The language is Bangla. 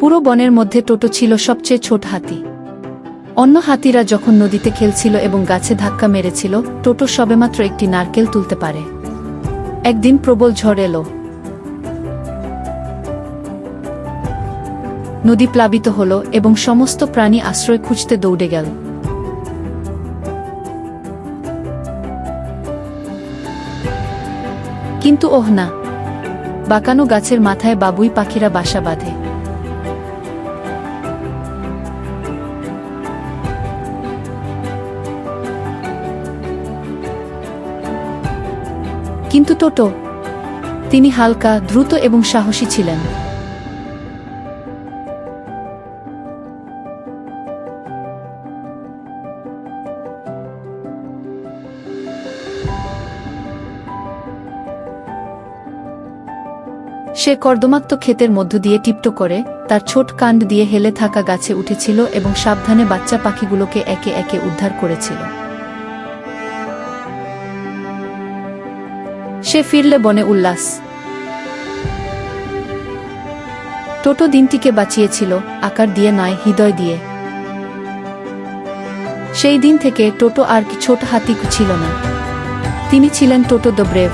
পুরো বনের মধ্যে টোটো ছিল সবচেয়ে ছোট হাতি। অন্য হাতিরা যখন নদীতে খেলছিল এবং গাছে ধাক্কা মেরেছিল, টোটো সবেমাত্র একটি নারকেল তুলতে পারে। একদিন প্রবল ঝড় এলো। নদী প্লাবিত হল এবং সমস্ত প্রাণী আশ্রয় খুঁজতে দৌড়ে গেল। কিন্তু ওহ না, বাঁকানো গাছের মাথায় বাবুই পাখিরা বাসা বাঁধে। কিন্তু টোটো, তিনি হালকা, দ্রুত এবং সাহসী ছিলেন। সে কর্দমাক্ত ক্ষেতের মধ্য দিয়ে টিপটো করে, তার ছোট কাণ্ড দিয়ে হেলে থাকা গাছে উঠেছিল এবং সাবধানে বাচ্চা পাখিগুলোকে একে একে উদ্ধার করেছিল। সে ফিরলে বনে উল্লাস। টোটো দিনটিকে বাঁচিয়েছিল, আকার দিয়ে নয় হৃদয় দিয়ে। সেই দিন থেকে টোটো আর কি ছোট হাতি ছিল না। তিনি ছিলেন টোটো দ্য ব্রেভ।